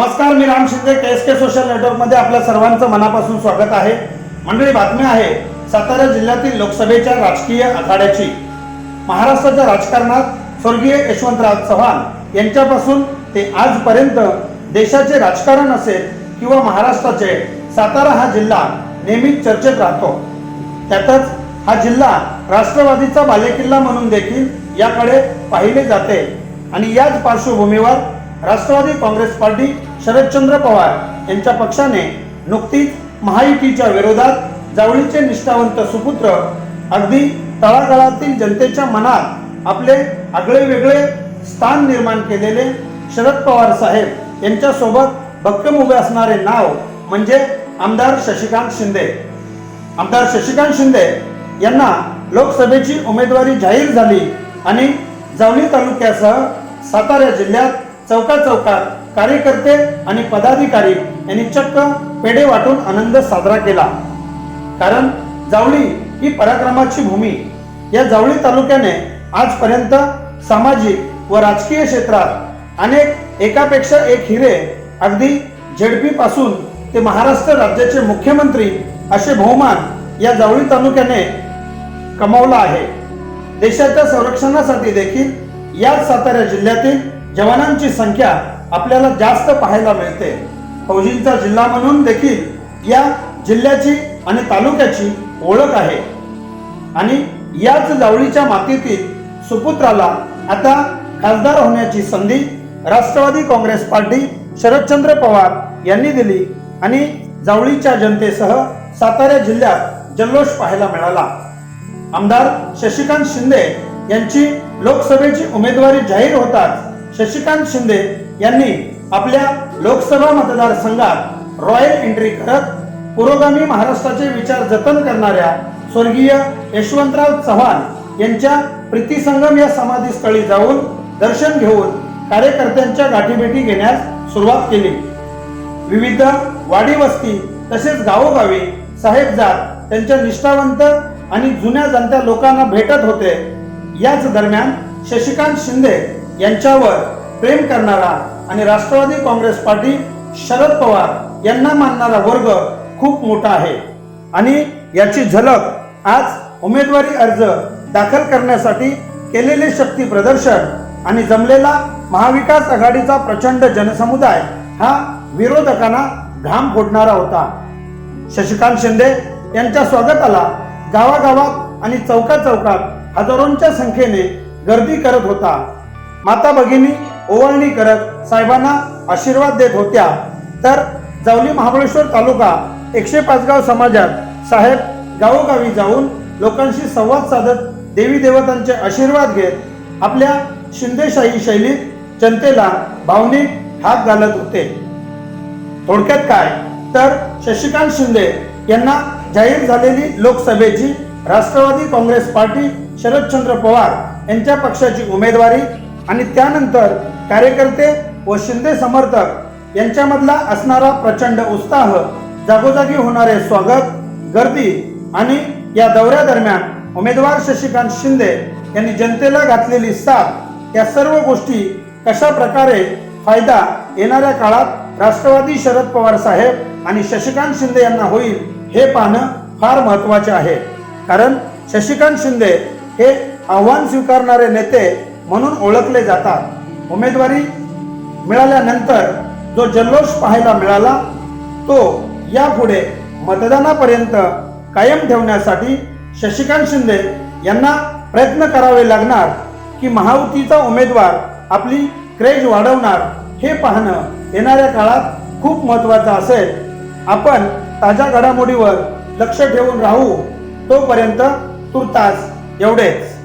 नमस्कार मी Ram Shinde K S K social नेटवर्कमध्ये आपल्या सर्वांचं मनापासून स्वागत आहे. मंडळी बातमी आहे सातारा जिल्ह्यातील लोकसभेच्या राजकीय आघाड्याची. महाराष्ट्राच्या राजकारणात स्वर्गीय यशवंतराव चव्हाण यांच्यापासून ते आजपर्यंत देशाचे राजकारण असेल किंवा महाराष्ट्राचे सातारा हा जिल्हा नेहमीच चर्चेत राहतो. त्यातच हा जिल्हा राष्ट्रवादीचा बालेकिल्ला म्हणून देखील याकडे पाहिले जाते. आणि याच पार्श्वभूमीवर राष्ट्रवादी काँग्रेस पार्टी शरदचंद्र पवार यांच्या पक्षाने नुकतीच महायुतीच्या विरोधात जावळीचे निष्ठावंत सुपुत्र अगदी तळागाळातील जनतेच्या मनात आपले आगळे वेगळे स्थान निर्माण केलेले शरद पवार साहेब यांच्यासोबत भक्कम उभे असणारे नाव म्हणजे आमदार शशिकांत शिंदे. आमदार शशिकांत शिंदे यांना लोकसभेची उमेदवारी जाहीर झाली आणि जावली तालुक्यासह सातारा जिल्ह्यात चौका चौकात कार्यकर्ते आणि पदाधिकारी यांनी चक्क पेढे वाटून आनंद साजरा केला. कारण जावळी ही पराक्रमाची भूमी. या जावळी तालुक्याने आजपर्यंत सामाजिक व राजकीय क्षेत्रात अनेक एकापेक्षा एक हिरे अगदी झेडपी पासून ते महाराष्ट्र राज्याचे मुख्यमंत्री असे बहुमान या जावळी तालुक्याने कमावला आहे. देशाच्या संरक्षणासाठी देखील याच सातारा जिल्ह्यातील जवानांची संख्या आपल्याला जास्त पाहायला मिळते. फौजींचा जिल्हा म्हणून देखील या जिल्ह्याची आणि तालुक्याची ओळख आहे. आणि याच जावळीच्या मातीतील सुपुत्राला आता खासदार होण्याची संधी राष्ट्रवादी काँग्रेस पार्टी शरदचंद्र पवार यांनी दिली आणि जावळीच्या जनतेसह सातारा जिल्ह्यात जल्लोष पाहायला मिळाला. आमदार शशिकांत शिंदे यांची लोकसभेची उमेदवारी जाहीर होताच शशिकांत शिंदे यांनी आपल्या लोकसभा मतदारसंघात रॉयल एंट्री करत पुरोगामी महाराष्ट्राचे विचार जतन करणाऱ्या स्वर्गीय यशवंतराव चव्हाण यांच्या प्रीतीसंगम या समाधीस्थळी जाऊन दर्शन घेऊन कार्यकर्त्यांच्या गाठीभेटी घेण्यास सुरुवात केली. विविध वाडी वस्ती तसेच गावोगावी साहेबजात त्यांच्या निष्ठावंत आणि जुन्या जाणत्या लोकांना भेटत होते. याच दरम्यान शशिकांत शिंदे यांच्यावर प्रेम करणारा आणि राष्ट्रवादी काँग्रेस पार्टी शरद पवार यांना मानणारा वर्ग खूप मोठा आहे. आणि याची झलक आज उमेदवारी अर्ज दाखल करण्यासाठी केलेले शक्ती प्रदर्शन आणि जमलेला महाविकास आघाडीचा प्रचंड जनसमुदाय हा विरोधकांना घाम फोडणारा होता. शशिकांत शिंदे यांच्या स्वागताला गावागावात आणि चौका चौकात हजारोंच्या संख्येने गर्दी करत होता. माता भगिनी ओवाळणी करत साहेबांना आशीर्वाद देत होत्या. तर जावली महाबळेश्वर तालुका एकशे पाचगाव समाजात साहेब गावोगावी जाऊन लोकांशी संवाद साधत देवी देवतांचे आशीर्वाद घेत आपल्या शिंदेशाही शैलीत जनतेला भावनिक हात घालत होते. थोडक्यात काय? तर शशिकांत शिंदे यांना जाहीर झालेली लोकसभेची राष्ट्रवादी काँग्रेस पार्टी शरदचंद्र पवार यांच्या पक्षाची उमेदवारी आणि त्यानंतर कार्यकर्ते व शिंदे समर्थक यांच्यामधला असणारा प्रचंड उत्साह जागोजागी होणारे स्वागत गर्दी आणि या दौऱ्यादरम्यान उमेदवार शशिकांत शिंदे यांनी जनतेला घातलेली साथ या सर्व गोष्टी कशा प्रकारे फायदा येणाऱ्या काळात राष्ट्रवादी शरद पवार साहेब आणि शशिकांत शिंदे यांना होईल हे पाहणं फार महत्त्वाचे आहे. कारण शशिकांत शिंदे हे आव्हान स्वीकारणारे नेते म्हणून ओळखले जातात. उमेदवारी मिळाल्यानंतर जो जल्लोष पाहायला मिळाला तो यापुढे मतदानापर्यंत कायम ठेवण्यासाठी शशिकांत शिंदे यांना प्रयत्न करावे लागणार की महायुतीचा उमेदवार आपली क्रेज वाढवणार हे पाहणं येणाऱ्या काळात खूप महत्त्वाचं असेल. आपण ताज्या घडामोडीवर लक्ष ठेवून राहू. तोपर्यंत तुर्तास एवढेच.